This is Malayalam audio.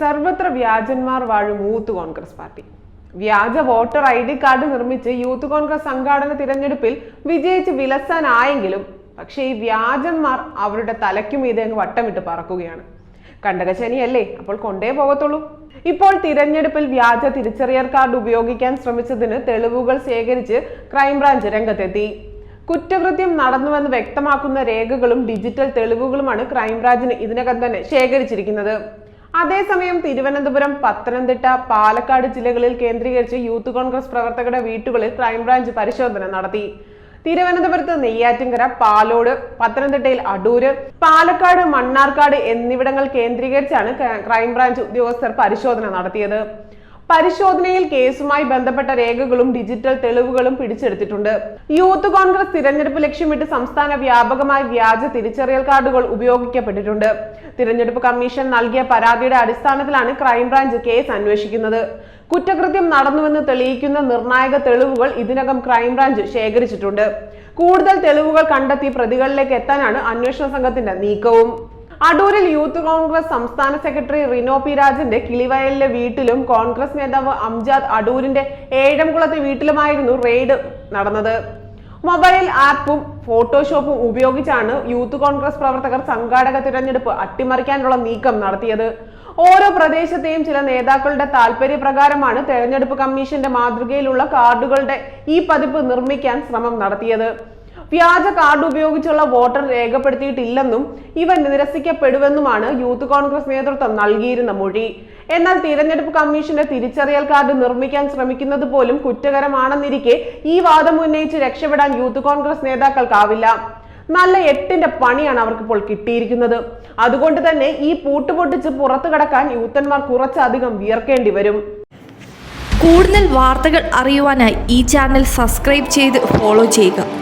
സർവത്ര വ്യാജന്മാർ വാഴും യൂത്ത് കോൺഗ്രസ് പാർട്ടി. വ്യാജ വോട്ടർ ഐ ഡി കാർഡ് നിർമ്മിച്ച് യൂത്ത് കോൺഗ്രസ് സംഘാടന തിരഞ്ഞെടുപ്പിൽ വിജയിച്ച് വിലസാനായെങ്കിലും പക്ഷേ ഈ വ്യാജന്മാർ അവരുടെ തലയ്ക്കുമീതെ അങ്ങ് വട്ടമിട്ട് പറക്കുകയാണ്. കണ്ടകശനിയല്ലേ അപ്പോൾ കൊണ്ടേ പോകത്തുള്ളൂ. ഇപ്പോൾ തിരഞ്ഞെടുപ്പിൽ വ്യാജ തിരിച്ചറിയൽ കാർഡ് ഉപയോഗിക്കാൻ ശ്രമിച്ചതിന് തെളിവുകൾ ശേഖരിച്ച് ക്രൈംബ്രാഞ്ച് രംഗത്തെത്തി. കുറ്റകൃത്യം നടന്നുവെന്ന് വ്യക്തമാക്കുന്ന രേഖകളും ഡിജിറ്റൽ തെളിവുകളുമാണ് ക്രൈംബ്രാഞ്ചിന് ഇതിനകം തന്നെ ശേഖരിച്ചിരിക്കുന്നത്. അതേസമയം തിരുവനന്തപുരം പത്തനംതിട്ട പാലക്കാട് ജില്ലകളിൽ കേന്ദ്രീകരിച്ച് യൂത്ത് കോൺഗ്രസ് പ്രവർത്തകരുടെ വീട്ടുകളിൽ ക്രൈംബ്രാഞ്ച് പരിശോധന നടത്തി. തിരുവനന്തപുരത്ത് നെയ്യാറ്റിൻകര പാലോട് പത്തനംതിട്ടയിൽ അടൂര് പാലക്കാട് മണ്ണാർക്കാട് എന്നിവിടങ്ങൾ കേന്ദ്രീകരിച്ചാണ് ക്രൈംബ്രാഞ്ച് ഉദ്യോഗസ്ഥർ പരിശോധന നടത്തിയത്. പരിശോധനയിൽ കേസുമായി ബന്ധപ്പെട്ട രേഖകളും ഡിജിറ്റൽ തെളിവുകളും പിടിച്ചെടുത്തിട്ടുണ്ട്. യൂത്ത് കോൺഗ്രസ് തിരഞ്ഞെടുപ്പ് ലക്ഷ്യമിട്ട് സംസ്ഥാന വ്യാപകമായി വ്യാജ തിരിച്ചറിയൽ കാർഡുകൾ ഉപയോഗിക്കപ്പെട്ടിട്ടുണ്ട്. തിരഞ്ഞെടുപ്പ് കമ്മീഷൻ നൽകിയ പരാതിയുടെ അടിസ്ഥാനത്തിലാണ് ക്രൈംബ്രാഞ്ച് കേസ് അന്വേഷിക്കുന്നത്. കുറ്റകൃത്യം നടന്നുവെന്ന് തെളിയിക്കുന്ന നിർണായക തെളിവുകൾ ഇതിനകം ക്രൈംബ്രാഞ്ച് ശേഖരിച്ചിട്ടുണ്ട്. കൂടുതൽ തെളിവുകൾ കണ്ടെത്തി പ്രതികളിലേക്ക് എത്താനാണ് അന്വേഷണ സംഘത്തിന്റെ നീക്കവും. അടൂരിൽ യൂത്ത് കോൺഗ്രസ് സംസ്ഥാന സെക്രട്ടറി റിനോ പി രാജന്റെ കിളിവയലിലെ വീട്ടിലും കോൺഗ്രസ് നേതാവ് അംജാദ് അടൂരിന്റെ ഏഴംകുളത്തെ വീട്ടിലുമായിരുന്നു റെയ്ഡ് നടന്നത്. മൊബൈൽ ആപ്പും ഫോട്ടോഷോപ്പും ഉപയോഗിച്ചാണ് യൂത്ത് കോൺഗ്രസ് പ്രവർത്തകർ സംഘാടക തിരഞ്ഞെടുപ്പ് അട്ടിമറിക്കാനുള്ള നീക്കം നടത്തിയത്. ഓരോ പ്രദേശത്തെയും ചില നേതാക്കളുടെ താല്പര്യപ്രകാരമാണ് തെരഞ്ഞെടുപ്പ് കമ്മീഷന്റെ മാതൃകയിലുള്ള കാർഡുകളുടെ ഈ പതിപ്പ് നിർമ്മിക്കാൻ ശ്രമം നടത്തിയത്. വ്യാജ കാർഡ് ഉപയോഗിച്ചുള്ള വോട്ടർ രേഖപ്പെടുത്തിയിട്ടില്ലെന്നും ഇവ നിരസിക്കപ്പെടുവെന്നുമാണ് യൂത്ത് കോൺഗ്രസ് നേതൃത്വം നൽകിയിരുന്ന മൊഴി. എന്നാൽ തിരഞ്ഞെടുപ്പ് കമ്മീഷന്റെ തിരിച്ചറിയൽ കാർഡ് നിർമ്മിക്കാൻ ശ്രമിക്കുന്നത് പോലും കുറ്റകരമാണെന്നിരിക്കെ ഈ വാദം ഉന്നയിച്ച് രക്ഷപ്പെടാൻ യൂത്ത് കോൺഗ്രസ് നേതാക്കൾക്കാവില്ല. നല്ല എട്ടിന്റെ പണിയാണ് അവർക്കിപ്പോൾ കിട്ടിയിരിക്കുന്നത്. അതുകൊണ്ട് തന്നെ ഈ പൂട്ടുപൊട്ടിച്ച് പുറത്തു കടക്കാൻ യൂത്തന്മാർ കുറച്ചധികം വിയർക്കേണ്ടി വരും. കൂടുതൽ വാർത്തകൾ അറിയുവാനായി ഈ ചാനൽ സബ്സ്ക്രൈബ് ചെയ്ത് ഫോളോ ചെയ്യുക.